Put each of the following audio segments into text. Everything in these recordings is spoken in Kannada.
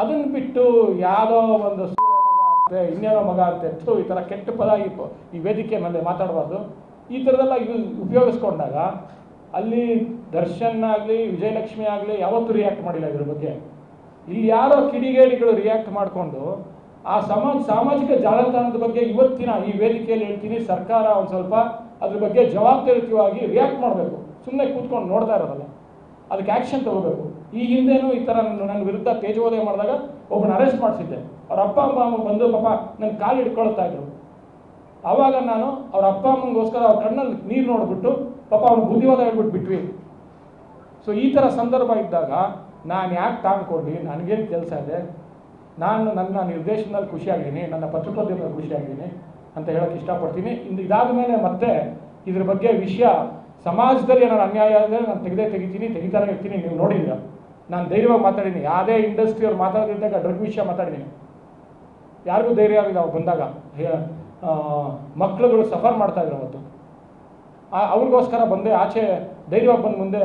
ಅದನ್ನು ಬಿಟ್ಟು ಯಾವುದೋ ಒಂದು ಸೂಳೆ ಮಗ ಅಂತೆ ಇನ್ನೇನೋ ಮಗ ಅಂತೆ ಈ ಥರ ಕೆಟ್ಟ ಪದ ಈ ಈ ವೇದಿಕೆ ಮೇಲೆ ಮಾತಾಡಬಾರ್ದು. ಈ ಥರದೆಲ್ಲ ಉಪಯೋಗಿಸ್ಕೊಂಡಾಗ ಅಲ್ಲಿ ದರ್ಶನ್ ಆಗಲಿ, ವಿಜಯಲಕ್ಷ್ಮಿ ಆಗಲಿ ಯಾವತ್ತೂ ರಿಯಾಕ್ಟ್ ಮಾಡಿಲ್ಲ ಇದ್ರ ಬಗ್ಗೆ. ಇಲ್ಲಿ ಯಾರೋ ಕಿಡಿಗೇಡಿಗಳು ರಿಯಾಕ್ಟ್ ಮಾಡಿಕೊಂಡು ಆ ಸಮಾಜ ಸಾಮಾಜಿಕ ಜಾಲತಾಣದ ಬಗ್ಗೆ ಇವತ್ತಿನ ಈ ವೇದಿಕೆಯಲ್ಲಿ ಹೇಳ್ತೀನಿ, ಸರ್ಕಾರ ಒಂದು ಸ್ವಲ್ಪ ಅದ್ರ ಬಗ್ಗೆ ಜವಾಬ್ದಾರಿಯುತವಾಗಿ ರಿಯಾಕ್ಟ್ ಮಾಡಬೇಕು. ಸುಮ್ಮನೆ ಕೂತ್ಕೊಂಡು ನೋಡ್ತಾ ಇರೋದಲ್ಲ. ಅದಕ್ಕೆ ಆ್ಯಕ್ಷನ್ ತಗೋಬೇಕು. ಈ ಹಿಂದೆನೂ ಈ ಥರ ನನ್ನ ವಿರುದ್ಧ ತೇಜೋದಯ ಮಾಡಿದಾಗ ಒಬ್ಬನ ಅರೆಸ್ಟ್ ಮಾಡಿಸಿದ್ದೆ. ಅವ್ರ ಅಪ್ಪ ಅಮ್ಮ ಬಂದು ಪಾಪ ನನ್ನ ಕಾಲು ಹಿಡ್ಕೊಳ್ತಾ ಇದ್ರು. ಆವಾಗ ನಾನು ಅವ್ರ ಅಪ್ಪ ಅಮ್ಮಂಗೋಸ್ಕರ ಅವ್ರ ಕಣ್ಣಲ್ಲಿ ನೀರು ನೋಡ್ಬಿಟ್ಟು ಪಾಪ ಅವ್ನ ಬುದ್ಧಿವಾದ ಹೇಳ್ಬಿಟ್ಟು ಬಿಟ್ವಿ. ಸೊ ಈ ಥರ ಸಂದರ್ಭ ಇದ್ದಾಗ ನಾನು ಯಾಕೆ ತಾಂಡ್ಕೊಂಡು ನನಗೇನು ಕೆಲಸ ಇದೆ? ನಾನು ನನ್ನ ನಿರ್ದೇಶನದಲ್ಲಿ ಖುಷಿಯಾಗಿದ್ದೀನಿ, ನನ್ನ ಪತ್ರಕರ್ತರಲ್ಲಿ ಖುಷಿಯಾಗಿದ್ದೀನಿ ಅಂತ ಹೇಳೋಕೆ ಇಷ್ಟಪಡ್ತೀನಿ. ಇಂದು ಇದಾದ ಮೇಲೆ ಮತ್ತೆ ಇದ್ರ ಬಗ್ಗೆ ವಿಷಯ ಸಮಾಜದಲ್ಲಿ ಏನಾದ್ರು ಅನ್ಯಾಯ ಆದರೆ ನಾನು ತೆಗೆದೇ ತೆಗಿತೀನಿ, ತೆಗಿತಾನೆ ಇರ್ತೀನಿ, ನೀವು ನೋಡಿದ್ದೀರ? ನಾನು ಧೈರ್ಯವಾಗಿ ಮಾತಾಡಿದ್ದೀನಿ ಯಾವುದೇ ಇಂಡಸ್ಟ್ರಿಯವ್ರು ಮಾತಾಡಿದಾಗ ಡ್ರಗ್ ವಿಷಯ ಮಾತಾಡಿದ್ದೀನಿ ಯಾರಿಗೂ ಧೈರ್ಯ ಆಗಿಲ್ಲ ಅವ್ರು ಬಂದಾಗ. ಮಕ್ಕಳುಗಳು ಸಫರ್ ಮಾಡ್ತಾ ಇದ್ರು ಅವತ್ತು. ಅವ್ರಿಗೋಸ್ಕರ ಬಂದೆ, ಆಚೆ ಧೈರ್ಯವಾಗಿ ಬಂದು ಮುಂದೆ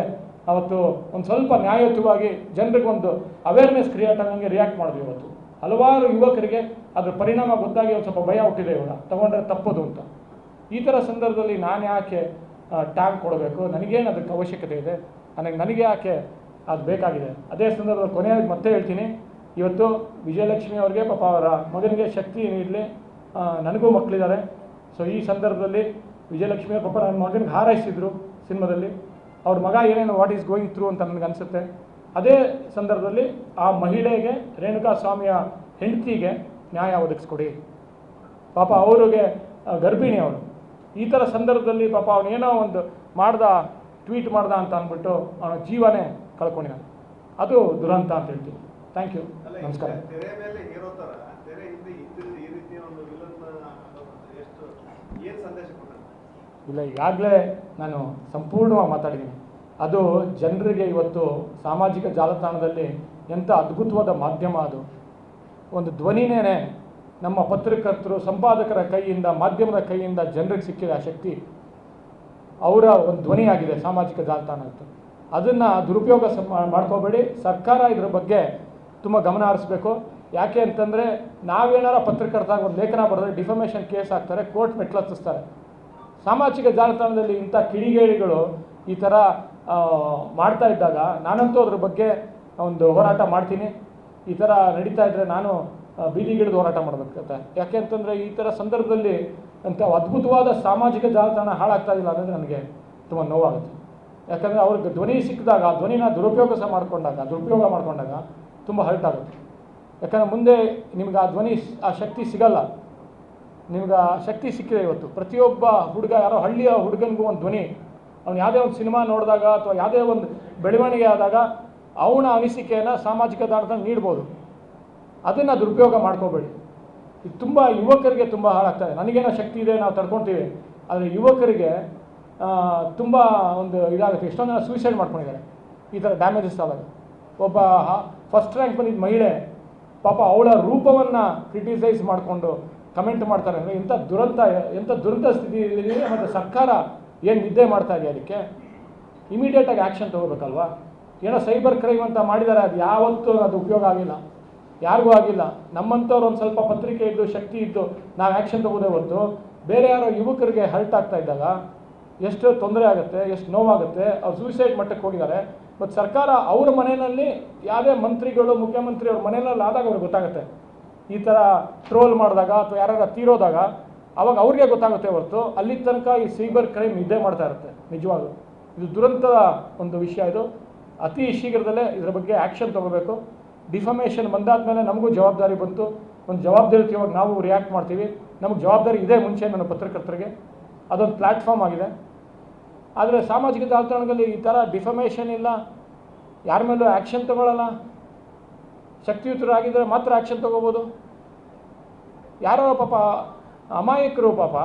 ಅವತ್ತು ಒಂದು ಸ್ವಲ್ಪ ನ್ಯಾಯಯುತವಾಗಿ ಜನರಿಗೊಂದು ಅವೇರ್ನೆಸ್ ಕ್ರಿಯೇಟ್ ಆಗಂಗೆ ರಿಯಾಕ್ಟ್ ಮಾಡಿದ್ವಿ ಇವತ್ತು ಹಲವಾರು ಯುವಕರಿಗೆ ಅದ್ರ ಪರಿಣಾಮ ಗೊತ್ತಾಗಿ ಒಂದು ಸ್ವಲ್ಪ ಭಯ ಹುಟ್ಟಿದೆ ಇವಾಗ. ತಗೊಂಡ್ರೆ ತಪ್ಪದು ಅಂತ. ಈ ಥರ ಸಂದರ್ಭದಲ್ಲಿ ನಾನು ಯಾಕೆ ಟ್ಯಾಂಕ್ ಕೊಡಬೇಕು? ನನಗೇನು ಅದಕ್ಕೆ ಅವಶ್ಯಕತೆ ಇದೆ? ನನಗೆ ನನಗೆ ಯಾಕೆ ಅದು ಬೇಕಾಗಿದೆ. ಅದೇ ಸಂದರ್ಭದಲ್ಲಿ ಕೊನೆಯಾಗಿ ಮತ್ತೆ ಹೇಳ್ತೀನಿ. ಇವತ್ತು ವಿಜಯಲಕ್ಷ್ಮಿ ಅವ್ರಿಗೆ ಪಾಪ ಅವರ ಮಗನಿಗೆ ಶಕ್ತಿ ನೀಡಲಿ ನನಗೂ ಮಕ್ಕಳಿದ್ದಾರೆ. ಸೊ ಈ ಸಂದರ್ಭದಲ್ಲಿ ವಿಜಯಲಕ್ಷ್ಮಿ ಅವ್ರ ಪಾಪ ನನ್ನ ಮಗನಿಗೆ ಹಾರೈಸಿದ್ರು ಸಿನಿಮಾದಲ್ಲಿ. ಅವ್ರ ಮಗ ಏನೇನು ವಾಟ್ ಈಸ್ ಗೋಯಿಂಗ್ ಥ್ರೂ ಅಂತ ನನಗೆ ಅನಿಸುತ್ತೆ. ಅದೇ ಸಂದರ್ಭದಲ್ಲಿ ಆ ಮಹಿಳೆಗೆ ರೇಣುಕಾ ಸ್ವಾಮಿಯ ಹೆಂಡತಿಗೆ ನ್ಯಾಯ ಒದಗಿಸ್ಕೊಡಿ. ಪಾಪ ಅವರಿಗೆ ಗರ್ಭಿಣಿ ಅವರು ಈ ಥರ ಸಂದರ್ಭದಲ್ಲಿ ಪಾಪ ಅವನೇನೋ ಒಂದು ಮಾಡ್ದ ಟ್ವೀಟ್ ಮಾಡ್ದ ಅಂತ ಅಂದ್ಬಿಟ್ಟು ಅವನ ಜೀವನೇ ಕಳ್ಕೊಂಡಿದ್ದಾನೆ. ಅದು ದುರಂತ ಅಂತ ಹೇಳ್ತೀವಿ. ಥ್ಯಾಂಕ್ ಯು ನಮಸ್ಕಾರ. ಇಲ್ಲ ಈಗಾಗಲೇ ನಾನು ಸಂಪೂರ್ಣವಾಗಿ ಮಾತಾಡಿದ್ದೀನಿ. ಅದು ಜನರಿಗೆ ಇವತ್ತು ಸಾಮಾಜಿಕ ಜಾಲತಾಣದಲ್ಲಿ ಎಂಥ ಅದ್ಭುತವಾದ ಮಾಧ್ಯಮ ಅದು. ಒಂದು ಧ್ವನಿನೇ ನಮ್ಮ ಪತ್ರಕರ್ತರು ಸಂಪಾದಕರ ಕೈಯಿಂದ ಮಾಧ್ಯಮದ ಕೈಯಿಂದ ಜನರಿಗೆ ಸಿಕ್ಕಿದೆ ಆ ಶಕ್ತಿ. ಅವರ ಒಂದು ಧ್ವನಿಯಾಗಿದೆ ಸಾಮಾಜಿಕ ಜಾಲತಾಣ ಅಂತ. ಅದನ್ನು ದುರುಪಯೋಗ ಮಾಡ್ಕೋಬೇಡಿ. ಸರ್ಕಾರ ಇದ್ರ ಬಗ್ಗೆ ತುಂಬ ಗಮನ ಹರಿಸ್ಬೇಕು. ಯಾಕೆ ಅಂತಂದರೆ ನಾವೇನಾರ ಪತ್ರಕರ್ತಾಗ ಒಂದು ಲೇಖನ ಬರೆದ್ರೆ ಡಿಫಮೇಷನ್ ಕೇಸ್ ಹಾಕ್ತಾರೆ, ಕೋರ್ಟ್ ಮೆಟ್ಲತ್ತಿಸ್ತಾರೆ ಸಾಮಾಜಿಕ ಜಾಲತಾಣದಲ್ಲಿ ಇಂಥ ಕಿಡಿಗೇಡಿಗಳು ಈ ಥರ ಮಾಡ್ತಾ ಇದ್ದಾಗ ನಾನಂತೂ ಅದ್ರ ಬಗ್ಗೆ ಒಂದು ಹೋರಾಟ ಮಾಡ್ತೀನಿ. ಈ ಥರ ನಡೀತಾ ಇದ್ದರೆ ನಾನು ಬೀದಿಗಿಳಿದು ಹೋರಾಟ ಮಾಡಬೇಕಂತ ಯಾಕೆ ಅಂತಂದರೆ ಈ ಥರ ಸಂದರ್ಭದಲ್ಲಿ ಅಂತ ಅದ್ಭುತವಾದ ಸಾಮಾಜಿಕ ಜಾಲತಾಣ ಹಾಳಾಗ್ತಾ ಇಲ್ಲ ಅನ್ನೋದು ನನಗೆ ತುಂಬ ನೋವಾಗುತ್ತೆ. ಯಾಕಂದರೆ ಅವ್ರಿಗೆ ಧ್ವನಿ ಸಿಕ್ಕಿದಾಗ, ಧ್ವನಿನ ದುರುಪಯೋಗ ಸಹ ಮಾಡಿಕೊಂಡಾಗ, ದುರುಪಯೋಗ ಮಾಡಿಕೊಂಡಾಗ ತುಂಬ ಹರ್ಟ್ ಆಗುತ್ತೆ. ಯಾಕಂದರೆ ಮುಂದೆ ನಿಮ್ಗೆ ಆ ಧ್ವನಿ ಆ ಶಕ್ತಿ ಸಿಗಲ್ಲ. ನಿಮ್ಗೆ ಆ ಶಕ್ತಿ ಸಿಕ್ಕಿದೆ ಇವತ್ತು. ಪ್ರತಿಯೊಬ್ಬ ಹುಡುಗ, ಯಾರೋ ಹಳ್ಳಿಯ ಹುಡುಗನಿಗೂ ಒಂದು ಧ್ವನಿ, ಅವ್ನು ಯಾವುದೇ ಒಂದು ಸಿನಿಮಾ ನೋಡಿದಾಗ ಅಥವಾ ಯಾವುದೇ ಒಂದು ಬೆಳವಣಿಗೆ ಆದಾಗ ಅವನ ಅನಿಸಿಕೆಯನ್ನು ಸಾಮಾಜಿಕ ತಾಣದಲ್ಲಿ ನೀಡ್ಬೋದು. ಅದನ್ನು ದುರುಪಯೋಗ ಮಾಡ್ಕೋಬೇಡಿ. ಇದು ತುಂಬ ಯುವಕರಿಗೆ ತುಂಬ ಹಾಳಾಗ್ತದೆ ನನಗೇನೋ ಶಕ್ತಿ ಇದೆ, ನಾವು ತಡ್ಕೊತೀವಿ. ಆದರೆ ಯುವಕರಿಗೆ ತುಂಬ ಒಂದು ಇದಾಗುತ್ತೆ. ಎಷ್ಟೊಂದು ಜನ ಸೂಸೈಡ್ ಮಾಡ್ಕೊಂಡಿದ್ದಾರೆ. ಈ ಥರ ಡ್ಯಾಮೇಜಸ್ ಆದಾಗ ಒಬ್ಬ ಫಸ್ಟ್ ರ್ಯಾಂಕ್ ಬಂದಿದ್ದ ಮಹಿಳೆ, ಪಾಪ ಅವಳ ರೂಪವನ್ನು ಕ್ರಿಟಿಸೈಸ್ ಮಾಡಿಕೊಂಡು ಕಮೆಂಟ್ ಮಾಡ್ತಾರೆ. ಅಂದರೆ ಇಂಥ ದುರಂತ ಎಂಥ ದುರಂತ ಸ್ಥಿತಿಯಲ್ಲಿ ಮತ್ತು ಸರ್ಕಾರ ಏನು ನಿದ್ದೆ ಮಾಡ್ತಾ ಇದೆ ಅದಕ್ಕೆ? ಇಮಿಡಿಯೇಟಾಗಿ ಆ್ಯಕ್ಷನ್ ತೊಗೋಬೇಕಲ್ವಾ? ಏನೋ ಸೈಬರ್ ಕ್ರೈಮ್ ಅಂತ ಮಾಡಿದ್ದಾರೆ ಅದು ಯಾವತ್ತೂ ಅದು ಉಪಯೋಗ ಆಗಿಲ್ಲ. ಯಾರಿಗೂ ಆಗಿಲ್ಲ. ನಮ್ಮಂಥವ್ರು ಒಂದು ಸ್ವಲ್ಪ ಪತ್ರಿಕೆ ಇದ್ದು, ಶಕ್ತಿ ಇದ್ದು, ನಾವು ಆ್ಯಕ್ಷನ್ ತೊಗೋದೇ ಹೊರತು ಬೇರೆ ಯಾರೋ ಯುವಕರಿಗೆ ಹರ್ಟ್ ಆಗ್ತಾ ಇದ್ದಾಗ ಎಷ್ಟು ತೊಂದರೆ ಆಗುತ್ತೆ, ಎಷ್ಟು ನೋವಾಗುತ್ತೆ, ಅವ್ರು ಸೂಸೈಡ್ ಮಟ್ಟಕ್ಕೆ ಹೋಗಿದ್ದಾರೆ. ಮತ್ತು ಸರ್ಕಾರ ಅವ್ರ ಮನೆಯಲ್ಲಿ ಯಾವುದೇ ಮಂತ್ರಿಗಳು, ಮುಖ್ಯಮಂತ್ರಿ ಅವ್ರ ಮನೆಯಲ್ಲಿ ಆದಾಗ ಅವ್ರಿಗೆ ಗೊತ್ತಾಗುತ್ತೆ. ಈ ಥರ ಟ್ರೋಲ್ ಮಾಡಿದಾಗ ಅಥವಾ ಯಾರು ತೀರೋದಾಗ ಅವಾಗ ಅವ್ರಿಗೆ ಗೊತ್ತಾಗುತ್ತೆ ಹೊರತು ಅಲ್ಲಿ ತನಕ ಈ ಸೈಬರ್ ಕ್ರೈಮ್ ಇದ್ದೇ ಮಾಡ್ತಾ ಇರುತ್ತೆ, ನಿಜವಾಗ್ಲೂ. ಇದು ದುರಂತದ ಒಂದು ವಿಷಯ ಇದು. ಅತಿ ಶೀಘ್ರದಲ್ಲೇ ಇದರ ಬಗ್ಗೆ ಆ್ಯಕ್ಷನ್ ತಗೋಬೇಕು. ಡಿಫಮೇಷನ್ ಬಂದಾದ ಮೇಲೆ ನಮಗೂ ಜವಾಬ್ದಾರಿ ಬಂತು. ಒಂದು ಜವಾಬ್ದಾರಿ ಜವಾಬ್ದಾರಿಯುತವಾಗಿ ನಾವು ರಿಯಾಕ್ಟ್ ಮಾಡ್ತೀವಿ. ನಮಗೆ ಜವಾಬ್ದಾರಿ ಇದೆ ಮುಂಚೆ ನನ್ನ ಪತ್ರಕರ್ತರಿಗೆ. ಅದೊಂದು ಪ್ಲ್ಯಾಟ್ಫಾರ್ಮ್ ಆಗಿದೆ. ಆದರೆ ಸಾಮಾಜಿಕ ಜಾಲತಾಣದಲ್ಲಿ ಈ ಥರ ಡಿಫಮೇಷನ್ ಇಲ್ಲ. ಯಾರ ಮೇಲೂ ಆ್ಯಕ್ಷನ್ ತಗೊಳ್ಳಲ್ಲ ಶಕ್ತಿಯುತರಾಗಿದ್ದರೆ ಮಾತ್ರ ಆ್ಯಕ್ಷನ್ ತಗೋಬೋದು. ಯಾರೋ ಪಾಪ ಅಮಾಯಕರು ಪಾಪ,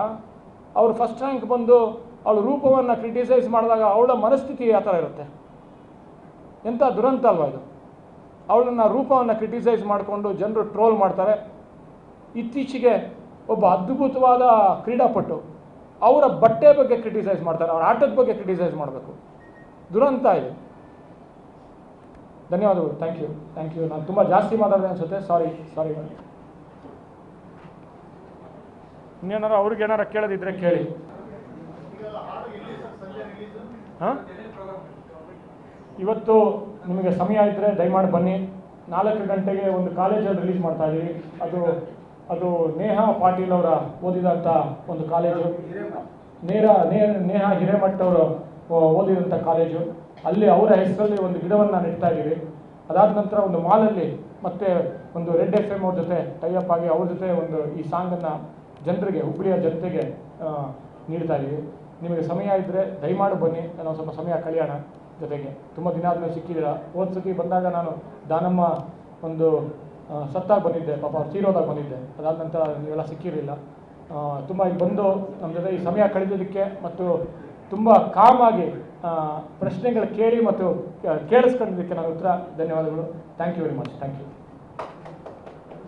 ಅವರು ಫಸ್ಟ್ ರ್ಯಾಂಕ್ ಬಂದು ಅವಳ ರೂಪವನ್ನು ಕ್ರಿಟಿಸೈಸ್ ಮಾಡಿದಾಗ ಅವಳ ಮನಸ್ಥಿತಿ ಆ ಥರ ಇರುತ್ತೆ. ಎಂಥ ದುರಂತ ಅಲ್ವಾ ಇದು? ಅವಳನ್ನ ರೂಪವನ್ನು ಕ್ರಿಟಿಸೈಸ್ ಮಾಡಿಕೊಂಡು ಜನರು ಟ್ರೋಲ್ ಮಾಡ್ತಾರೆ. ಇತ್ತೀಚೆಗೆ ಒಬ್ಬ ಅದ್ಭುತವಾದ ಕ್ರೀಡಾಪಟು ಅವರ ಬಟ್ಟೆ ಬಗ್ಗೆ ಕ್ರಿಟಿಸೈಸ್ ಮಾಡ್ತಾರೆ ಅವರ ಆಟದ ಬಗ್ಗೆ ಕ್ರಿಟಿಸೈಸ್ ಮಾಡಬೇಕು. ದುರಂತ ಇದೆ. ಧನ್ಯವಾದಗಳು. ಥ್ಯಾಂಕ್ ಯು ಥ್ಯಾಂಕ್ ಯು ನಾನು ತುಂಬ ಜಾಸ್ತಿ ಮಾತಾಡಿದೆ ಅನಿಸುತ್ತೆ. ಸಾರಿ ಸಾರಿ ಇನ್ನೇನಾರು ಅವ್ರಿಗೆ ಏನಾರ ಕೇಳೋದಿದ್ರೆ ಕೇಳಿ. ಹಾಂ? ಇವತ್ತು ನಿಮಗೆ ಸಮಯ ಇದ್ದರೆ ದಯಮಾಡಿ ಬನ್ನಿ. ನಾಲ್ಕು ಗಂಟೆಗೆ ಒಂದು ಕಾಲೇಜಲ್ಲಿ ರಿಲೀಸ್ ಮಾಡ್ತಾ ಇದ್ದೀವಿ ಅದು ಅದು ನೇಹಾ ಪಾಟೀಲ್ ಅವರ ಓದಿದಂಥ ಒಂದು ಕಾಲೇಜು. ನೇರ ನೇಹ ನೇಹಾ ಹಿರೇಮಠ್ ಅವರು ಓದಿದಂಥ ಕಾಲೇಜು. ಅಲ್ಲಿ ಅವರ ಹೆಸರಲ್ಲಿ ಒಂದು ಗಿಡವನ್ನು ನೆಡ್ತಾ ಇದ್ದೀವಿ. ಅದಾದ ನಂತರ ಒಂದು ಮಾಲಲ್ಲಿ ಮತ್ತೆ ಒಂದು ರೆಡ್ ಎಫ್ ಎಂ ಅವ್ರ ಜೊತೆ ಟೈಅಪ್ ಆಗಿ ಅವ್ರ ಜೊತೆ ಒಂದು ಈ ಸಾಂಗನ್ನು ಜನರಿಗೆ ಹುಬ್ಬಳ್ಳಿಯ ಜನತೆಗೆ ನೀಡ್ತಾ ಇದ್ದೀವಿ. ನಿಮಗೆ ಸಮಯ ಇದ್ದರೆ ದಯಮಾಡಿ ಬನ್ನಿ. ನಾನು ಸ್ವಲ್ಪ ಸಮಯ ಕಳೆಯೋಣ ಜೊತೆಗೆ. ತುಂಬ ದಿನ ಆದಮೇಲೆ ಸಿಕ್ಕಿದ್ದೀರ? ಹೋದ ಸತಿ ಬಂದಾಗ ನಾನು ದಾನಮ್ಮ ಒಂದು ಸತ್ತಾಗ ಬಂದಿದ್ದೆ, ಪಾಪ ಅವ್ರು ತೀರೋದಾಗ ಬಂದಿದ್ದೆ. ಅದಾದ ನಂತರ ನೀವೆಲ್ಲ ಸಿಕ್ಕಿರಲಿಲ್ಲ. ತುಂಬ ಇಲ್ಲಿ ಬಂದು ನಮ್ಮ ಜೊತೆ ಈ ಸಮಯ ಕಳೆದಿದ್ದಕ್ಕೆ ಮತ್ತು ತುಂಬ ಕಾಮಾಗಿ ಪ್ರಶ್ನೆಗಳು ಕೇಳಿ ಮತ್ತು ಕೇಳಿಸ್ಕೊಂಡಿದ್ದಕ್ಕೆ ನನ್ನ ಉತ್ತರ, ಧನ್ಯವಾದಗಳು. Thank you very much thank you